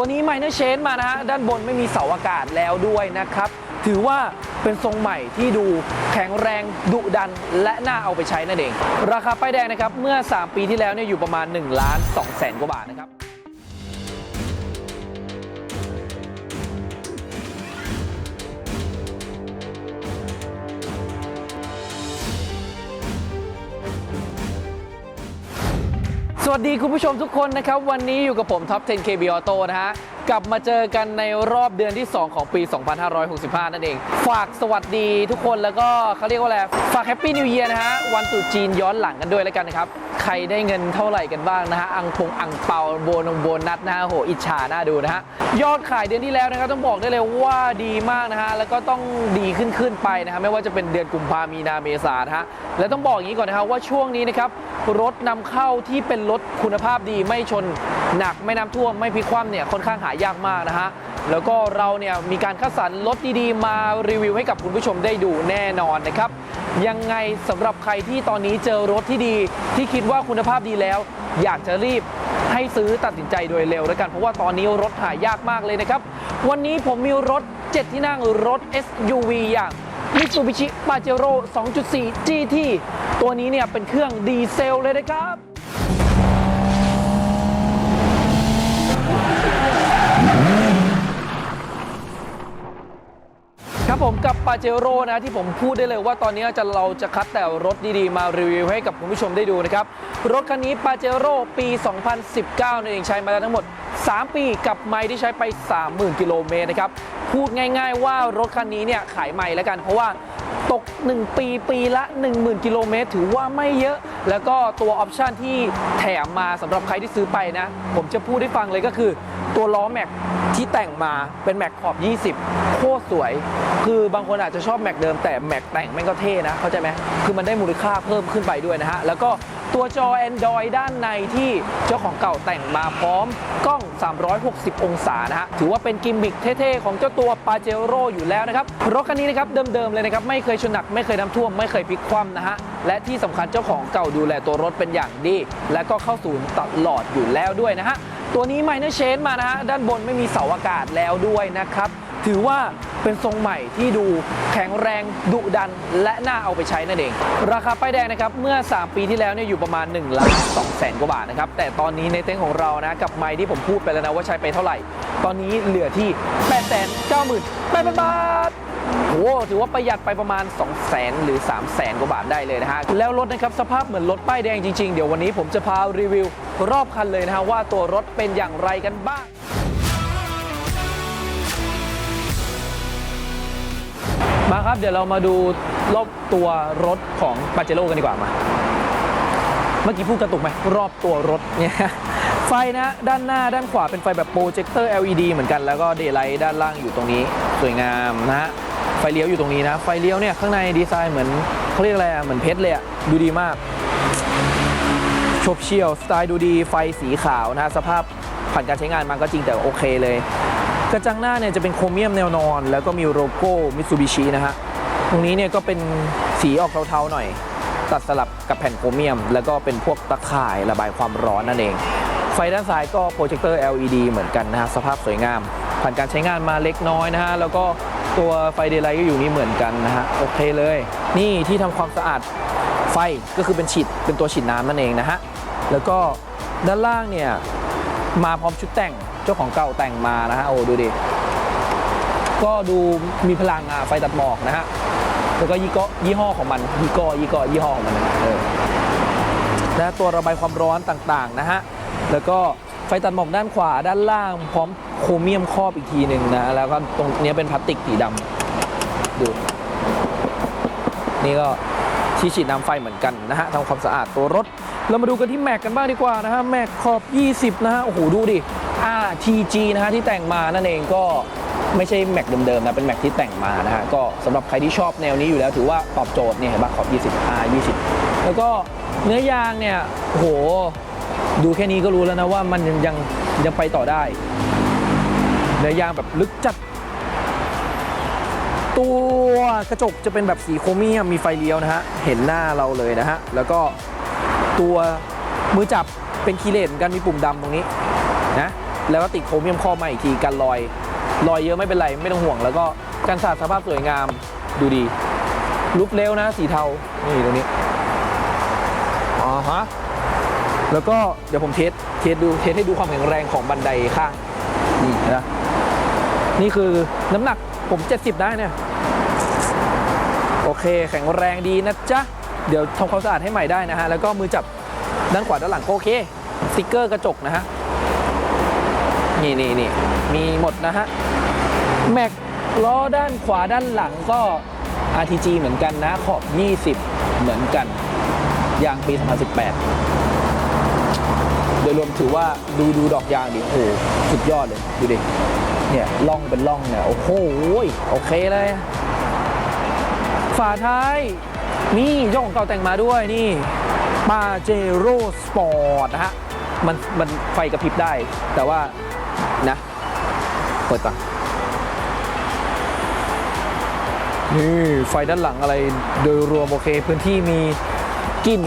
ตัวนี้ไมเนอร์เชนมานะฮะด้านบนไม่มีเสาอากาศแล้วด้วยนะครับ ถือว่าเป็นทรงใหม่ที่ดูแข็งแรงดุดันและน่าเอาไปใช้นั่นเอง ราคาป้ายแดงนะครับเมื่อ 3 ปีที่แล้วเนี่ยอยู่ประมาณ1ล้าน2แสนกว่าบาทนะครับ วัสดีคุณผู้ชมทุกคนนะครับ วันนี้อยู่กับผมท็อป 10 KB Auto นะฮะ กลับมาเจอกันในรอบเดือนที่ 2 ของปี 2565 นั่นเอง ฝากสวัสดีทุกคนแล้วก็เขาเรียกว่าอะไร ฝากแฮปปี้นิว e ย r นะฮะ วันตรุษจีนย้อนหลังกันด้วยแล้วกันนะครับ ใครได้เงินเท่าไหร่กันบ้างนะฮะ อังพงอังเปาโบนงโบนัสนะฮะโห อิจฉาหน้าดูนะฮะ ยอดขายเดือนที่แล้วนะครับต้องบอกได้เลยว่าดีมากนะฮะ แล้วก็ต้องดีขึ้นขึ้นไปนะฮะ ไม่ว่าจะเป็นเดือนกุมภามีนาเมษานะฮะ และต้องบอกอย่างนี้ก่อนนะครับว่าช่วงนี้นะครับรถนำเข้าที่เป็นรถคุณภาพดีไม่ชน หนักไม่น้ำท่วมไม่พลิกคว่ำเนี่ยค่อนข้างหายากมากนะฮะแล้วก็เราเนี่ยมีการคัดสรรรถดีๆ มารีวิวให้กับคุณผู้ชมได้ดูแน่นอนนะครับ ยังไงสำหรับใครที่ตอนนี้เจอรถที่ดี ที่คิดว่าคุณภาพดีแล้ว อยากจะรีบให้ซื้อตัดสินใจโดยเร็วแล้วกันเพราะว่าตอนนี้รถหายากมากเลยนะครับ วันนี้ผมมีรถ 7 ที่นั่งรถ SUV อย่าง Mitsubishi Pajero 2.4 GT ตัวนี้เนี่ยเป็นเครื่องดีเซลเลยนะครับ ครับผมกับปาเจโร่นะที่ผมพูดได้เลยว่าตอนนี้จะเราจะคัดแต่รถดีๆ มารีวิวให้กับคุณผู้ชมได้ดูนะครับ รถคันนี้ปาเจโร่ปี 2019นั่นเองใช้มาแล้วทั้งหมด 3 ปีกับไมล์ที่ใช้ไป 30,000 กิโลเมตรนะครับ พูดง่าย ๆ ว่ารถคันนี้เนี่ยขายใหม่แล้วกัน เพราะว่าตก 1 ปีปีละ 10,000 กิโลเมตรถือว่าไม่เยอะ แล้วก็ตัวออปชันที่แถมมาสำหรับใครที่ซื้อไปนะ ผมจะพูดให้ฟังเลยก็คือ ตัวล้อแม็กที่แต่งมาเป็นแม็กขอบ 20 โคตรสวย คือบางคนอาจจะชอบแม็กเดิมแต่แม็กแต่งแม่งก็เท่นะ เข้าใจไหมคือมันได้มูลค่าเพิ่มขึ้นไปด้วยนะฮะ แล้วก็ตัวจอ Android ด้านในที่เจ้าของเก่าแต่งมาพร้อมกล้อง 360 องศานะฮะ ถือว่าเป็นกิมมิคเท่ๆ ของเจ้าตัวปาเจโร่อยู่แล้วนะครับ รถคันนี้นะครับเดิมๆเลยนะครับ ไม่เคยชนหนัก ไม่เคยน้ำท่วม ไม่เคยพลิกคว่ำนะฮะ และที่สำคัญเจ้าของเก่าดูแลตัวรถเป็นอย่างดี และก็เข้าศูนย์ตลอดอยู่แล้วด้วยนะฮะ ตัวนี้ Minor Change มานะฮะด้านบนไม่มีเสาอากาศแล้วด้วยนะครับ ถือว่าเป็นทรงใหม่ที่ดูแข็งแรงดุดันและน่าเอาไปใช้นั่นเอง ราคาป้ายแดงนะครับ เมื่อ 3 ปีที่แล้วเนี่ยอยู่ประมาณ1ล้าน2แสนกว่าบาทนะครับ แต่ตอนนี้ในเต็นท์ของเรานะ กับไม้ที่ผมพูดไปแล้วนะว่าใช้ไปเท่าไหร่ ตอนนี้เหลือที่8 9 0 0 0 0 8บาทโอ้โหถือว่าประหยัดไปประมาณ 2 0 0แสนหรือ 3 0 0แสนกว่าบาทได้เลยนะฮะ แล้วรถนะครับสภาพเหมือนรถป้ายแดงจริงๆ เดี๋ยววันนี้ผมจะพารีวิวรอบคันเลยนะฮะว่าตัวรถเป็นอย่างไรกันบ้างมาครับเดี๋ยวเรามาดูรอบตัวรถของปาเจโร่กันดีกว่ามา เมื่อกี้พูดกระตุกไหมรอบตัวรถเนี่ย ไฟนะด้านหน้าด้านขวาเป็นไฟแบบโปรเจคเตอร์ LED เหมือนกันแล้วก็เดย์ไลท์ด้านล่างอยู่ตรงนี้ สวยงามนะฮะไฟเลี้ยวอยู่ตรงนี้นะ ไฟเลี้ยวเนี่ยข้างในดีไซน์เหมือนเขาเรียกอะไรอะเหมือนเพชรเลยอะดูดีมากชบเชียวสไตล์ดูดีไฟสีขาวนะฮะสภาพผ่านการใช้งานมาก็จริงแต่โอเคเลย กระจังหน้าเนี่ยจะเป็นโครเมียมแนวนอน แล้วก็มีโลโก้มิตซูบิชินะฮะตรงนี้เนี่ยก็เป็นสีออกเทาๆหน่อย ตัดสลับกับแผ่นโครเมียม แล้วก็เป็นพวกตะข่ายระบายความร้อนนั่นเอง ไฟด้านซ้ายก็โปรเจคเตอร์ LED เหมือนกันนะฮะสภาพสวยงาม ผ่านการใช้งานมาเล็กน้อยนะฮะแล้วก็ตัวไฟเดย์ไลท์ก็อยู่นี่เหมือนกันนะฮะโอเคเลย นี่ที่ทำความสะอาดไฟก็คือเป็นฉีดเป็นตัวฉีดน้ำนั่นเองนะฮะแล้วก็ด้านล่างเนี่ยมาพร้อมชุดแต่งเจ้าของเก่าแต่งมานะฮะโอ้ดูดิก็ดูมีพลังอะไฟตัดหมอกนะฮะแล้วก็ยี่ก็ยี่ห้อของมันยี่ก็ยี่ก็ยี่ห้อของมันนะและตัวระบายความร้อนต่างๆนะฮะ แล้วก็ไฟตัดหมอกด้านขวาด้านล่าง พร้อมโครเมียมครอบอีกทีหนึ่งนะ แล้วก็ตรงนี้เป็นพลาสติกสีดำดู นี่ก็ที่ฉีดน้ำไฟเหมือนกันนะฮะทำความสะอาดตัวรถ เรามาดูกันที่แม็กกันบ้างดีกว่านะฮะแม็กขอบ 20 นะฮะโอ้โหดูดิ RTG นะฮะที่แต่งมานั่นเองก็ไม่ใช่แม็กเดิมๆนะ เป็นแม็กที่แต่งมานะฮะ ก็สำหรับใครที่ชอบแนวนี้อยู่แล้วถือว่าตอบโจทย์เนี่ยเห็นปะขอบ 20 R 20 แล้วก็เนื้อยางเนี่ยโห ดูแค่นี้ก็รู้แล้วนะว่ามันยังยังยังไปต่อได้เนื้อยางแบบลึกจัด ตัวกระจกจะเป็นแบบสีโครเมียมมีไฟเลี้ยวนะฮะ เห็นหน้าเราเลยนะฮะ แล้วก็ตัวมือจับเป็นคีเลนกันมีปุ่มดำตรงนี้นะแล้วก็ติดโครเมียมข้อมาอีกทีกันรอย รอยเยอะไม่เป็นไร ไม่ต้องห่วง แล้วก็กันสาดสภาพสวยงามดูดีลุกเร็วนะสีเทา นี่ตรงนี้อ๋อฮะ แล้วก็เดี๋ยวผมเทสเทสดูเทสให้ดูความแข็งแรงของบันไดข้างนี่นะนี่คือน้ำหนักผม 70 ได้เนี่ยโอเค แข็งแรงดีนะจ๊ะ เดี๋ยวทำความสะอาดให้ใหม่ได้นะฮะ แล้วก็มือจับด้านขวาด้านหลังโอเคสติกเกอร์กระจกนะฮะ นี่นี่นี่มีหมดนะฮะ แม็กล้อด้านขวาด้านหลังก็ RTG เหมือนกันนะ ขอบ 20 เหมือนกันยางปี 2018 ดยรวมถือว่าดูดูดอกยางดิโอ้โหสุดยอดเลยดูดิเนี่ยล่องเป็นล่องเนี่ยโอ้โหโอเคเลย ฝาท้าย นี่เจ้าของเก่าแต่งมาด้วยนี่ปาเจโร่สปอร์ตนะฮะมันมันไฟกระพริบได้ แต่ว่านะเปิดก่อนนี่ไฟด้านหลังอะไรโดยรวมโอเค พื้นที่มีกลิ่น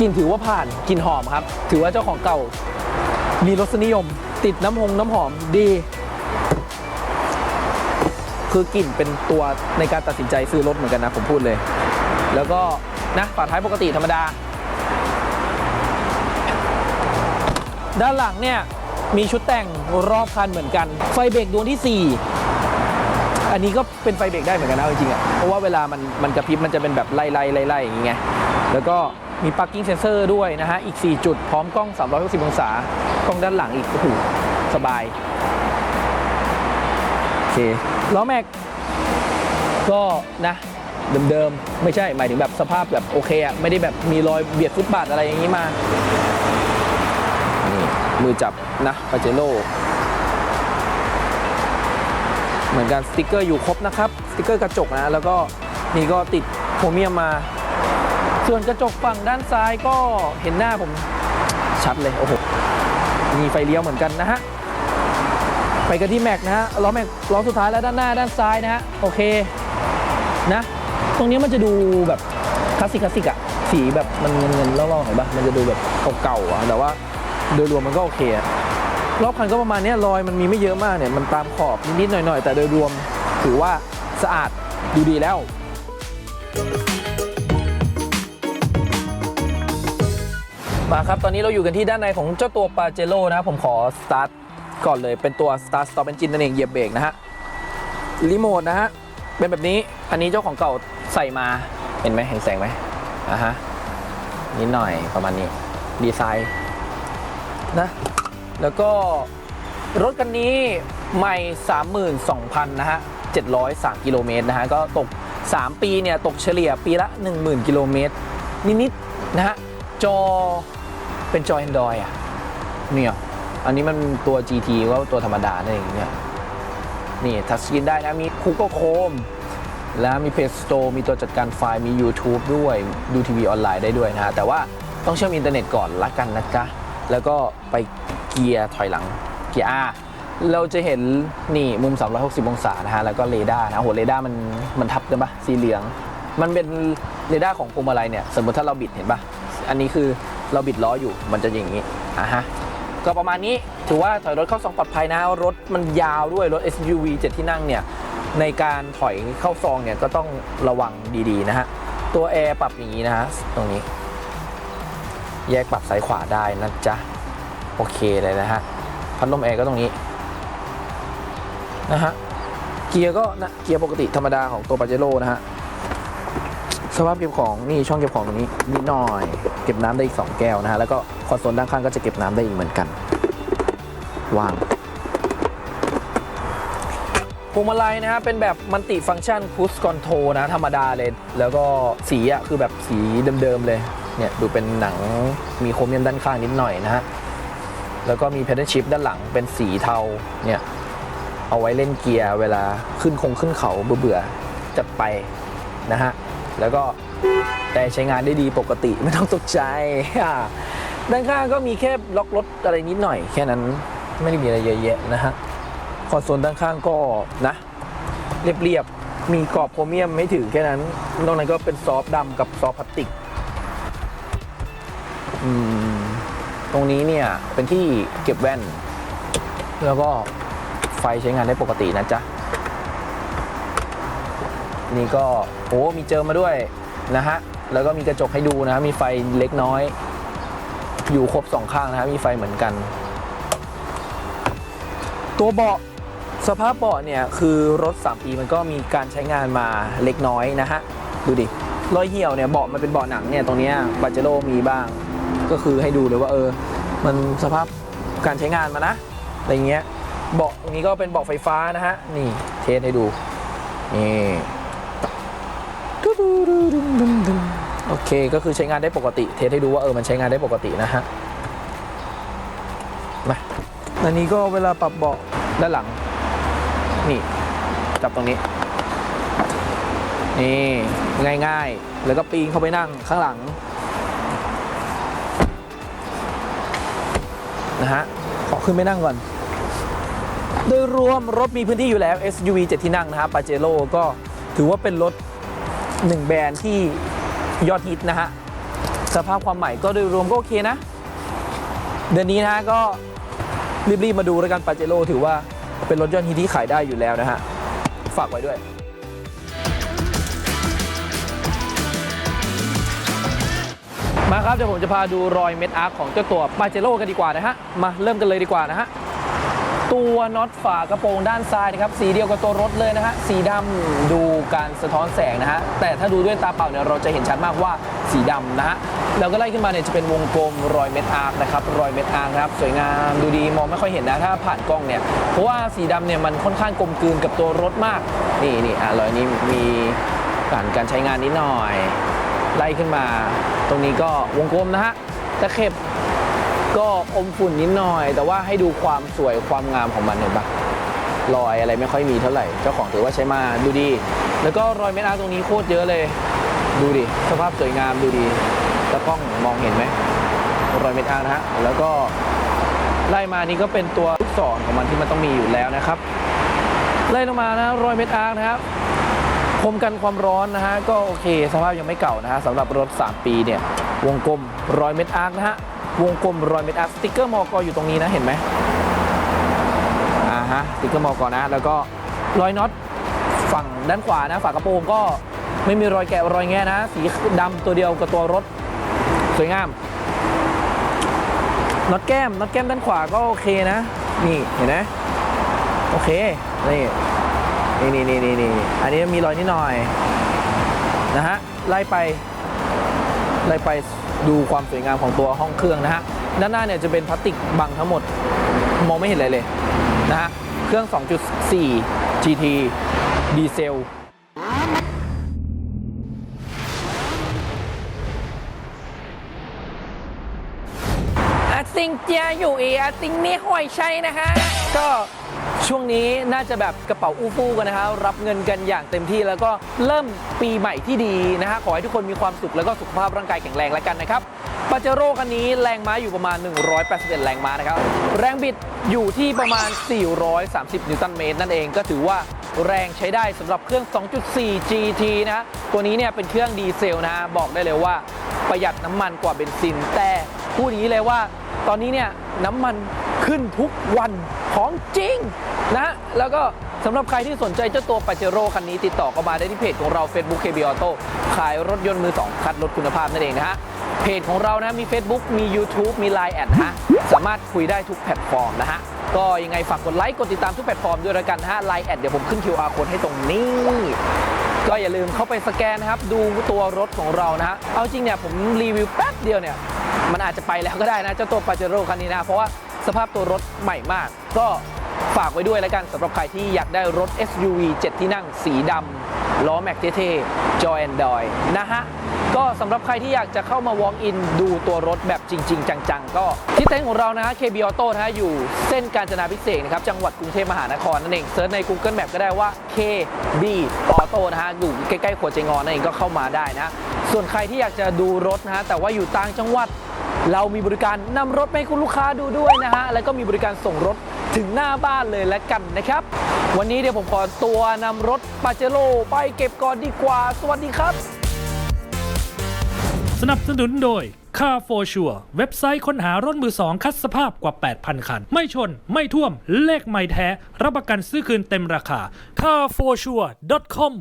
กลิ่นถือว่าผ่านกลิ่นหอมครับ ถือว่าเจ้าของเก่า มีรสนิยม ติดน้ำหงน้ำหอมดี คือกลิ่นเป็นตัวในการตัดสินใจซื้อรถเหมือนกันนะผมพูดเลย แล้วก็นะฝาท้ายปกติธรรมดา ด้านหลังเนี่ยมีชุดแต่งรอบคันเหมือนกัน ไฟเบรกดวงที่ 4 อันนี้ก็เป็นไฟเบรกได้เหมือนกันนะเอาจริงๆอะเพราะว่าเวลามันมันกระพริบมันจะเป็นแบบไล่ไล่ไล่ไล่อย่างเงี้ยแล้วก็ มี parking sensor ด้วยนะฮะ อีก 4 จุดพร้อมกล้อง 360 องศา กล้องด้านหลังอีกโอ้โหสบายโอเคล้อแม็กก็นะเดิมๆ ไม่ใช่หมายถึงแบบสภาพแบบโอเคอะไม่ได้แบบมีรอยเบียดฟุตบาทอะไรอย่างนี้มานี่มือจับนะปาเจโร่เหมือนกันสติกเกอร์อยู่ครบนะครับ สติกเกอร์กระจกนะ แล้วก็นี่ก็ติดโครเมียมมา ส่วนกระจกฝั่งด้านซ้ายก็เห็นหน้าผมชัดเลย โอ้โห มีไฟเลี้ยวเหมือนกันนะฮะ ไปกันที่แม็กนะฮะ ล้อแม็กล้อสุดท้ายแล้วด้านหน้าด้านซ้ายนะฮะ โอเค นะ ตรงนี้มันจะดูแบบคลาสสิกคลาสสิกอะสีแบบมันเงินเงินๆล่อๆเห็นปะมันจะดูแบบเก่าๆอะแต่ว่าโดยรวมมันก็โอเคอะรอบคันก็ประมาณนี้รอยมันมีไม่เยอะมากเนี่ย มันตามขอบนิดๆหน่อยๆ แต่โดยรวมถือว่าสะอาดดูดีแล้ว มาครับ ตอนนี้เราอยู่กันที่ด้านในของเจ้าตัวปาเจโร่นะครับผมขอสตาร์ทก่อนเลยเป็นตัว Start Stop Engine นั่นเองเหยียบเบรกนะฮะรีโมทนะฮะ เป็นแบบนี้อันนี้เจ้าของเก่าใส่มาเห็นไหมเห็นแสงไหมอะฮะนิดหน่อยประมาณนี้ดีไซน์นะ แล้วก็รถคันนี้ใหม่ 32,000 นะฮะ 703 กิโลเมตรนะฮะ ก็ตก 3 ปีเนี่ย ตกเฉลี่ยปีละ 10,000 กิโลเมตรนิดๆนะฮะ จอ เป็นจอ Android อะเนี่ยอันนี้มันตัว GT ก็ตัวธรรมดานั่นเองเนี่ยนี่ทัชสกรีนได้นะ มี Google Chrome แล้วมี Play Store มีตัวจัดการไฟล์มี YouTube ด้วยดูทีวีออนไลน์ได้ด้วยนะฮะ แต่ว่าต้องเชื่อมอินเทอร์เน็ตก่อนละกันนะจ๊ะ แล้วก็ไปเกียร์ถอยหลังเกียร์ R เราจะเห็นนี่มุม 360 องศานะฮะ แล้วก็เรดาร์นะโหเรดาร์มันมันทับกันปะสีเหลือง มันเป็นเรดาร์ของพวงมาลัยเนี่ย สมมติถ้าเราบิดเห็นปะอันนี้คือ เราบิดล้ออยู่มันจะอย่างนี้อะฮะก็ประมาณนี้ถือว่าถอยรถเข้าซองปลอดภัยนะ รถมันยาวด้วยรถ SUV 7 ที่นั่งเนี่ยในการถอยเข้าซองเนี่ยก็ต้องระวังดีๆนะฮะตัวแอร์ปรับอย่างนี้นะฮะตรงนี้ แยกปรับซ้ายขวาได้นะจ๊ะโอเคเลยนะฮะพัดลมแอร์ก็ตรงนี้นะฮะเกียร์ก็นะเกียร์ปกติธรรมดาของตัวปาเจโร่นะฮะ สภาพเก็บของนี่ช่องเก็บของตรงนี้นิดหน่อย เก็บน้ำได้อีก 2 แก้วนะฮะแล้วก็คอนโซลด้านข้างก็จะเก็บน้ำได้อีกเหมือนกันว่างพวงมาลัยนะฮะเป็นแบบมัลติฟัง c t ชันคูสคอนโทรนะ ธรรมดาเลย แล้วก็สีอะคือแบบสีเดิมๆเลย เนี่ย ดูเป็นหนังมีโครเมียมด้านข้างนิดหน่อยนะฮะ แล้วก็มีแพตเพด a l ชิพด้านหลังเป็นสีเทา เนี่ย เอาไว้เล่นเกียร์เวลาขึ้นคงขึ้นเขาเบื่อๆจัดไปนะฮะ แล้วก็แต่ใช้งานได้ดีปกติไม่ต้องตกใจ ด้านข้างก็มีแค่ล็อกรถอะไรนิดหน่อย แค่นั้นไม่ได้มีอะไรเยอะแยะนะฮะคอนโซลด้านข้างก็นะ เรียบๆ มีกรอบโครเมียมไม่ถึงแค่นั้น นอกนั้นก็เป็นซอฟดำกับซอฟพลาสติกตรงนี้เนี่ยเป็นที่เก็บแว่น แล้วก็ไฟใช้งานได้ปกตินะจ๊ะ นี่ก็โอ้มีเจอมาด้วยนะฮะแล้วก็มีกระจกให้ดูนะมีไฟเล็กน้อย อยู่ครบสองข้างนะฮะมีไฟเหมือนกัน ตัวเบาะสภาพเบาะเนี่ยคือรถ 3 ปีมันก็มีการใช้งานมาเล็กน้อยนะฮะดูดิรอยเหี่ยวเนี่ยเบาะมันเป็นเบาะหนังเนี่ยตรงนี้ยบาเจโร่มีบ้าง ก็คือให้ดูเลยว่าเออ มันสภาพการใช้งานมานะอะไรเงี้ยเบาะตรงนี้ก็เป็นเบาะไฟฟ้านะฮะนี่เทสให้ดูนี่ โอเคก็คือใช้งานได้ปกติ เทสให้ดูว่าเออมันใช้งานได้ปกตินะฮะมาอันนี้ก็เวลาปรับเบาะด้านหลัง นี่ จับตรงนี้ นี่ง่ายๆ แล้วก็ปีนเข้าไปนั่งข้างหลังนะฮะขอขึ้นไปนั่งก่อน โดยรวมรถมีพื้นที่อยู่แล้ว SUV 7 ที่นั่งนะครับปาเจโร่ก็ถือว่าเป็นรถ หนึ่งแบรนด์ที่ยอดฮิตนะฮะ สภาพความใหม่ก็โดยรวมก็โอเคนะ เดือนนี้นะฮะก็รีบๆมาดูแล้วกันปาเจโร่ถือว่าเป็นรถยอดฮิตที่ขายได้อยู่แล้วนะฮะ ฝากไว้ด้วยมาครับเดี๋ยวผมจะพาดูรอยเม็ดอาร์คของเจ้าตัวปาเจโร่กันดีกว่านะฮะ มาเริ่มกันเลยดีกว่านะฮะ ตัวน็อตฝากระโปรงด้านซ้ายนะครับสีเดียวกับตัวรถเลยนะฮะสีดำดูการสะท้อนแสงนะฮะแต่ถ้าดูด้วยตาเปล่าเนี่ยเราจะเห็นชัดมากว่าสีดำนะฮะแล้วก็ไล่ขึ้นมาเนี่ยจะเป็นวงกลมรอยเม็ดอาร์คนะครับรอยเม็ดอาร์คนะครับสวยงามดูดีมองไม่ค่อยเห็นนะถ้าผ่านกล้องเนี่ยเพราะว่าสีดำเนี่ยมันค่อนข้างกลมกลืนกับตัวรถมากนี่นี่อะรอยนี้มีผ่านการใช้งานนิดหน่อย ไล่ขึ้นมา ตรงนี้ก็วงกลมนะฮะตะเข็บ ก็อมฝุ่นนิดหน่อย แต่ว่าให้ดูความสวยความงามของมันเห็นปะรอยอะไรไม่ค่อยมีเท่าไหร่ เจ้าของถือว่าใช้มาดูดี แล้วก็รอยเม็ดอาร์ตรงนี้โคตรเยอะเลย ดูดิ สภาพสวยงามดูดีตะกล้องมองเห็นไหมรอยเม็ดอาร์นะฮะ แล้วก็ไล่มานี่ก็เป็นตัวลูกศรของมันที่มันต้องมีอยู่แล้วนะครับ ไล่ลงมานะรอยเม็ดอาร์นะครับคมกันความร้อนนะฮะ ก็โอเค สภาพยังไม่เก่านะฮะสำหรับรถ 3 ปีเนี่ย วงกลมรอยเม็ดอาร์นะฮะ วงกลมรอยเม็ดอาร์คสติกเกอร์มอกอยู่ตรงนี้นะเห็นไหมอ่าฮะสติกเกอร์มอกนะ แล้วก็รอยน็อตฝั่งด้านขวานะฝากระโปรงก็ไม่มีรอยแกะรอยแง่นะ สีดำตัวเดียวกับตัวรถ สวยงามน็อตแก้มน็อตแก้มด้านขวาก็โอเคนะ นี่เห็นไหมโอเคนี่นี่นี่นี่นี่อันนี้มีรอยนิดหน่อยนะฮะไล่ไป ไล่ไปดูความสวยงามของตัวห้องเครื่องนะฮะ ด้านหน้าเนี่ยจะเป็นพลาสติกบังทั้งหมด มองไม่เห็นอะไรเลยนะฮะ เครื่อง 2.4 GT ดีเซลอาซิงเจียอยู่อีอาซิงนี่ห่วยใช่นะฮะก็ ช่วงนี้น่าจะแบบกระเป๋าอู้ฟู่กันนะฮะรับเงินกันอย่างเต็มที่แล้วก็เริ่มปีใหม่ที่ดีนะฮะขอให้ทุกคนมีความสุขแล้วก็สุขภาพร่างกายแข็งแรงแล้วกันนะครับปาเจโร่คันนี้แรงม้าอยู่ประมาณ 181 แรงม้านะครับแรงบิดอยู่ที่ประมาณ 430 นิวตันเมตรนั่นเองก็ถือว่าแรงใช้ได้สำหรับเครื่อง 2.4 GT นะฮะตัวนี้เนี่ยเป็นเครื่องดีเซลนะฮะบอกได้เลยว่าประหยัดน้ำมันกว่าเบนซิน แต่พูดอย่างนี้เลยว่า ตอนนี้เนี่ยน้ำมันขึ้นทุกวัน ของจริงนะแล้วก็สำหรับใครที่สนใจเจ้าตัวปาเจโร่คันนี้ติดต่อเข้ามาได้ที่เพจของเรา Facebook KB Auto ขายรถยนต์มือ 2 คัดรถคุณภาพนั่นเองนะฮะเพจของเรานะมี Facebook มี YouTube มี Line แอดฮะสามารถคุยได้ทุกแพลตฟอร์มนะฮะก็ยังไงฝากกดไลค์ กดติดตามทุกแพลตฟอร์มด้วยล้วกันฮะ Line แอดเดี๋ยวผมขึ้น QR code ให้ตรงนี้ ก็อย่าลืมเข้าไปสแกนนะครับ ดูตัวรถของเรานะฮะเอาจริงเนี่ยผมรีวิวแป๊บเดียวเนี่ย มันอาจจะไปแล้วก็ได้นะ เจ้าตัวปาเจโร่คันนี้นะ เพราะว่า สภาพตัวรถใหม่มาก ก็ฝากไว้ด้วยแล้วกันสำหรับใครที่อยากได้รถ SUV 7 ที่นั่งสีดำล้อแม็กเท่ๆจอยแอนดอยนะฮะ ก็สำหรับใครที่อยากจะเข้ามา walk in ดูตัวรถแบบจริง ๆ จัง ๆ ก็ที่เต็นท์ของเรานะฮะ KB Auto นะฮะอยู่เส้นกาญจนาพิเศษนะครับ จังหวัดกรุงเทพมหานครนั่นเองเซิร์ชใน Google Map ก็ได้ว่า KB Auto นะฮะอยู่ใกล้ๆขวดเจงอนนั่นเองก็เข้ามาได้นะ ส่วนใครที่อยากจะดูรถนะฮะแต่ว่าอยู่ต่างจังหวัด เรามีบริการนำรถไปให้คุณลูกค้าดูด้วยนะฮะ แล้วก็มีบริการส่งรถถึงหน้าบ้านเลยและกันนะครับ วันนี้เดี๋ยวผมขอตัวนำรถปาเจโร่ไปเก็บก่อนดีกว่า สวัสดีครับ สนับสนุนโดย Car for Sure เว็บไซต์ค้นหารถมือสองคัดสภาพกว่า 8,000 คัน ไม่ชน ไม่ท่วม เลขไม่แท้ รับประกันซื้อคืนเต็มราคา carforsure.com